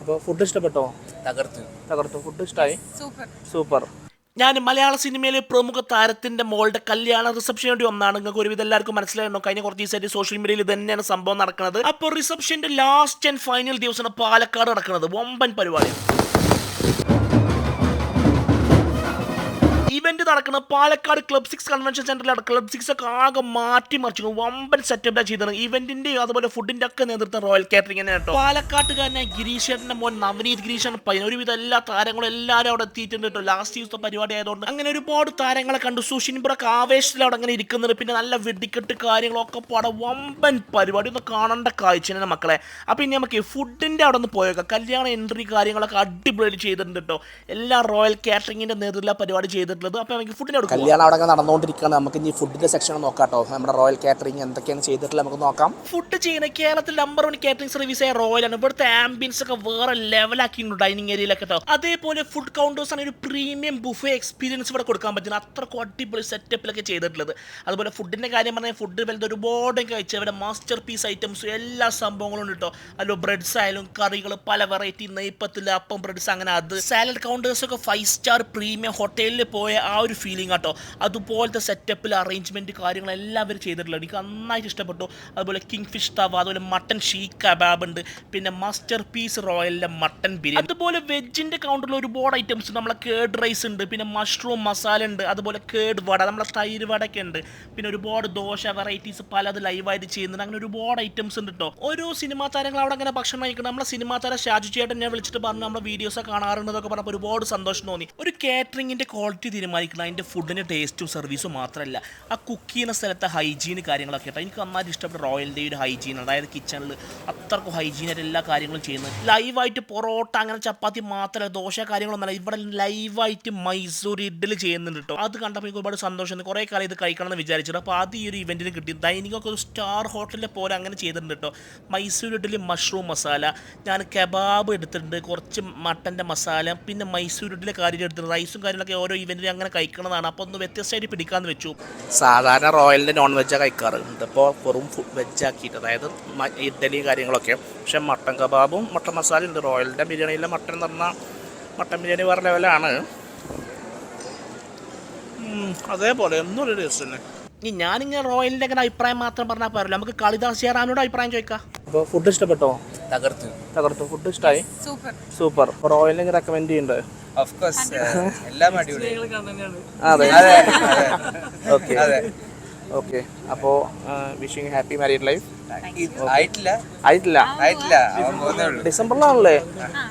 അപ്പോൾ ഫുഡ് ഇഷ്ടപ്പെട്ടോ? തകർത്തു. തകർത്തു. ഫുഡ് ഇഷ്ടമായി സൂപ്പർ സൂപ്പർ ഞാൻ മലയാള സിനിമയിലെ പ്രമുഖ താരത്തിന്റെ മോളുടെ കല്യാണ റിസപ്ഷൻ വേണ്ടി വന്നാണ്. നിങ്ങൾക്ക് ഒരുവിധം എല്ലാവർക്കും മനസ്സിലായിരുന്നു കഴിഞ്ഞ കുറച്ച് ദിവസമായിട്ട് സോഷ്യൽ മീഡിയയിൽ ഇത് തന്നെയാണ് സംഭവം നടക്കുന്നത്. അപ്പോൾ റിസപ്ഷന്റെ ലാസ്റ്റ് ആൻഡ് ഫൈനൽ ദിവസമാണ് പാലക്കാട് നടക്കുന്നത്. വമ്പൻ പരിപാടിയാണ്. ഇവന്റ് നടക്കുന്നത് പാലക്കാട് ക്ലബ് സിക്സ് കൺവെൻഷൻ സെന്ററിലാണ് ക്ലബ് സിക്സ് ഒക്കെ ആകെ മാറ്റിമറിച്ചു വമ്പൻ സെറ്റപ്പിലാണ് ചെയ്തത്. ഇവന്റിന്റെ അതുപോലെ ഫുഡിന്റെ ഒക്കെ നേതൃത്വം റോയൽ കാറ്ററിംഗ് തന്നെ കേട്ടോ. പാലക്കാട്ടുകാരനെ ഗിരീഷേട്ടന്റെ മോൻ നവനീത് ഗിരീഷൻ ഒരുവിധം എല്ലാ താരങ്ങളും എല്ലാവരും അവിടെ എത്തിയിട്ടുണ്ട് കേട്ടോ. ലാസ്റ്റ് ദിവസത്തെ പരിപാടി ആയതുകൊണ്ട് അങ്ങനെ ഒരുപാട് താരങ്ങളെ കണ്ടു. സുഷിൻപുറൊക്കെ ആവേശത്തിൽ അവിടെ അങ്ങനെ ഇരിക്കുന്നുണ്ട് പിന്നെ നല്ല വെടിക്കെട്ട് കാര്യങ്ങളൊക്കെ പാടെ വമ്പൻ പരിപാടി. ഒന്ന് കാണേണ്ട കാഴ്ചയാണ് മക്കളെ. അപ്പൊ ഇനി നമുക്ക് ഫുഡിന്റെ അവിടെ നിന്ന് പോയേക്കാം. കല്യാണ എൻട്രി കാര്യങ്ങളൊക്കെ അടിപൊളി ചെയ്തിട്ടുണ്ട് കേട്ടോ. എല്ലാ റോയൽ കാറ്ററിംഗിന്റെ നേതൃത്വ പരിപാടി ചെയ്തിട്ടുള്ളത്. കല്യാണം അവിടെ അങ്ങനെ നടന്നുകൊണ്ടിരിക്കുകയാണ്. നമുക്ക് ഇനി ഫുഡിന്റെ സെക്ഷൻ നോക്കാം കേട്ടോ നമ്മുടെ റോയൽ കാറ്ററിംഗ് എന്തൊക്കെയാണ് ചെയ്തിട്ടുള്ളത് നമുക്ക് നോക്കാം. ഫുഡ് ചെയ്യുന്ന കേരളത്തിൽ നമ്പർ വൺ കാറ്ററിംഗ് സർവീസ് ആയ റോയൽ ആണ്. ഇവിടുത്തെ ആംബിയൻസ് ഒക്കെ വേറെ ലെവലാക്കിയിട്ടുണ്ട് ഡൈനിങ് ഏരിയയിലൊക്കെ കേട്ടോ അതേപോലെ ഫുഡ് കൗണ്ടേഴ്സ് ആണ് ഒരു പ്രീമിയം ബുഫേ എക്സ്പീരിയൻസ് ഇവിടെ കൊടുക്കാൻ പറ്റുന്ന അത്രക്കും അടിപൊളി സെറ്റപ്പിലൊക്കെ ചെയ്തിട്ടുള്ളത്. അതുപോലെ ഫുഡിന്റെ കാര്യം പറഞ്ഞാൽ ഫുഡ് വലുത് ഒരുപാട് കഴിച്ച ഇവിടെ മാസ്റ്റർ പീസ് ഐറ്റംസ് എല്ലാ സംഭവങ്ങളും ഉണ്ട് കേട്ടോ അല്ലോ ബ്രെഡ്സ് ആയാലും കറികൾ പല വെറൈറ്റി നെയ്പ്പത്തിൽ അപ്പം ബ്രെഡ്സ് അങ്ങനെ അത്. സാലഡ് കൗണ്ടേഴ്സ് ഒക്കെ ഫൈവ് സ്റ്റാർ പ്രീമിയം ഹോട്ടലിൽ പോയ ആ ഒരു ഫീലിംഗ് കേട്ടോ അതുപോലത്തെ സെറ്റപ്പിൽ അറേഞ്ച്മെന്റ് കാര്യങ്ങളെല്ലാം അവർ ചെയ്തിട്ടുള്ളത് എനിക്ക് നന്നായിട്ട് ഇഷ്ടപ്പെട്ടു. അതുപോലെ കിങ് ഫിഷ് തവ അതുപോലെ മട്ടൻ ഷീക്ക് കബാബ് ഉണ്ട്. പിന്നെ മാസ്റ്റർ പീസ് റോയലിന്റെ മട്ടൻ ബിരിയാണി അതുപോലെ വെജിന്റെ കൗണ്ടറിൽ ഒരുപാട് ഐറ്റംസ് നമ്മളെ കേഡ് റൈസ് ഉണ്ട്. പിന്നെ മഷ്റൂം മസാല ഉണ്ട്. അതുപോലെ കേഡ് വട നമ്മളെ തൈര് വടയൊക്കെ ഉണ്ട്. പിന്നെ ഒരുപാട് ദോശ വെറൈറ്റീസ് പലത് ലൈവായിട്ട് ചെയ്യുന്നുണ്ട്. അങ്ങനെ ഒരുപാട് ഐറ്റംസ് ഉണ്ട് കേട്ടോ ഓരോ സിനിമാ താരങ്ങൾ അവിടെ അങ്ങനെ ഭക്ഷണം കഴിക്കണം. നമ്മളെ സിനിമാ താരം ഷാജു ചേട്ടൻ വിളിച്ചിട്ട് പറഞ്ഞു നമ്മുടെ വീഡിയോസ് കാണാറുണ്ടെന്നൊക്കെ പറഞ്ഞപ്പോൾ ഒരുപാട് സന്തോഷം തോന്നി. ഒരു കാറ്ററിംഗിന്റെ ക്വാളിറ്റി തീരുമാനിക്കണം അതിന്റെ ഫുഡിന്റെ ടേസ്റ്റും സർവീസും മാത്രമല്ല ആ കുക്ക് ചെയ്യുന്ന സ്ഥലത്തെ ഹൈജീൻ കാര്യങ്ങളൊക്കെ കേട്ടോ. എനിക്ക് നന്നായിട്ട് ഇഷ്ടപ്പെട്ട ഒരു ഹൈജീൻ അതായത് കിച്ചണിൽ അത്രക്കും ഹൈജീനായിട്ട് എല്ലാ കാര്യങ്ങളും ചെയ്യുന്നത്. ലൈവായിട്ട് പൊറോട്ട അങ്ങനെ ചപ്പാത്തി മാത്രമല്ല ദോശ കാര്യങ്ങളൊന്നുമല്ല. ഇവിടെ ലൈവായിട്ട് മൈസൂർ ഇഡ്ഡലി ചെയ്യുന്നുണ്ട് കേട്ടോ. അത് കണ്ടപ്പോൾ എനിക്ക് ഒരുപാട് സന്തോഷം കുറേ കാലം ഇത് കഴിക്കണം എന്ന് വിചാരിച്ചിട്ട്. അപ്പോൾ അത് ഈ ഒരു ഇവന്റിന് കിട്ടി. ഡൈനിങ് ഒക്കെ ഒരു സ്റ്റാർ ഹോട്ടലിലെ പോലെ അങ്ങനെ ചെയ്തിട്ടുണ്ട് കേട്ടോ. മൈസൂർ ഇഡ്ഡലി മഷ്റൂം മസാല ഞാൻ കബാബ് എടുത്തിട്ടുണ്ട്. കുറച്ച് മട്ടന്റെ മസാല പിന്നെ മൈസൂർ ഇഡ്ഡലി കാര്യം എടുത്തിട്ടുണ്ട്. റൈസും കാര്യങ്ങളൊക്കെ ഓരോ ഇവന്റിൽ അങ്ങനെ കഴിക്കണതാണ്. അപ്പോൾ ഒന്ന് വ്യത്യസ്തമായിട്ട് പിടിക്കാമെന്ന് വെച്ചു. സാധാരണ റോയലിന്റെ നോൺ വെജാണ് കഴിക്കാറ്. ഇതിപ്പോൾ വെറും വെജ് ആക്കിയിട്ട് അതായത് ഇഡലി ഇഡ്ഡലി കാര്യങ്ങളൊക്കെ. പക്ഷെ മട്ടൻ കബാബും മട്ടൻ മസാല ഉണ്ട്. റോയലിന്റെ ബിരിയാണിയിലെ മട്ടൻ എന്ന് പറഞ്ഞാൽ മട്ടൻ ബിരിയാണി വേറെ ലെവലാണ് അതേപോലെ എന്നൊരു ഒരു ടേസ്റ്റ് തന്നെ ഇനി ഞാനിങ്ങനെ റോയലിന്റെ അങ്ങനെ അഭിപ്രായം മാത്രം പറഞ്ഞാൽ പോരല്ലോ. നമുക്ക് കാളിദാസ് ജയറാമിനോട് അഭിപ്രായം ചോദിക്കാം. അപ്പോൾ ഫുഡ് ഇഷ്ടപ്പെട്ടോ? തകർത്ത്. തകർത്തു. ഫുഡ് ഇഷ്ടമായി സൂപ്പർ സൂപ്പർ റോയലിന് റെക്കമെൻഡ് ചെയ്യുന്നുണ്ട് ഓഫ് കോഴ്സ് എല്ലാം അടിപൊളി. അതെ അതെ ഓക്കെ അതെ. ഓക്കെ അപ്പോൾ വിഷിങ് ഹാപ്പി മാരീഡ് ലൈഫ് ആയിട്ടില്ല. ആയിട്ടില്ല. ഡിസംബറിലാണല്ലേ?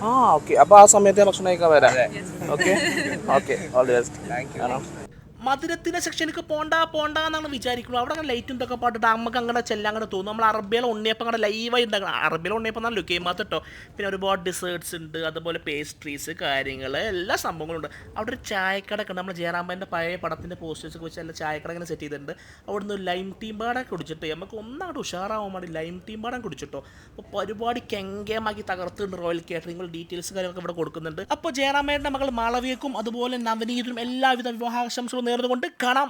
ആ. ഓക്കെ അപ്പൊ ആ സമയത്ത് ഭക്ഷണം കഴിക്കാൻ വരാം. Okay okay all the best thank you കാണാം മധുരത്തിന്റെ സെക്ഷനിലേക്ക് പോണ്ട പോണ്ട എന്നാണ് വിചാരിക്കുന്നത്. അവിടെ അങ്ങനെ ലൈറ്റും ഇതൊക്കെ പാട്ടിട്ട് നമുക്ക് അങ്ങനെ ചെല്ലാൻ അങ്ങനെ തോന്നും. നമ്മൾ അറബിയിലെ ഉണ്ണിയപ്പം അങ്ങനെ ലൈവായി ഉണ്ടാക്കണം. അറബിയിലെ ഉണ്ണിയപ്പം എന്നാൽ ലുക്ക് ചെയ്യുമ്പോൾ കേട്ടോ. പിന്നെ ഒരുപാട് ഡിസേർട്സ് ഉണ്ട്. അതുപോലെ പേസ്ട്രീസ് കാര്യങ്ങൾ എല്ലാ സംഭവങ്ങളും ഉണ്ട് അവിടെ ഒരു ചായക്കട ഒക്കെ നമ്മൾ ജയറാമ്പന്റെ പഴയ പടത്തിന്റെ പോസ്റ്റേഴ്സ് ഒക്കെ വെച്ച് ചായക്കട ഇങ്ങനെ സെറ്റ് ചെയ്തിട്ടുണ്ട്. അവിടെ ഒരു ലൈം ടീം പാടം കുടിച്ചിട്ട് നമുക്ക് ഒന്നാമത് ഉഷാറാവാൻ വേണ്ടി ലൈം ടീം പാടം കുടിച്ചിട്ടോ. അപ്പോൾ പരിപാടി കെങ്കേമാക്കി തകർത്തുണ്ട് റോയൽ കാറ്ററിംഗ് ഡീറ്റെയിൽസ് കാര്യങ്ങളൊക്കെ ഇവിടെ കൊടുക്കുന്നുണ്ട്. അപ്പോൾ ജയറാമേന്റെ മകൾ മാളവിയക്കും അതുപോലെ നവനീതും എല്ലാവിധ വിവാഹാശംസകളും നേർന്നുകൊണ്ട് കാണാം.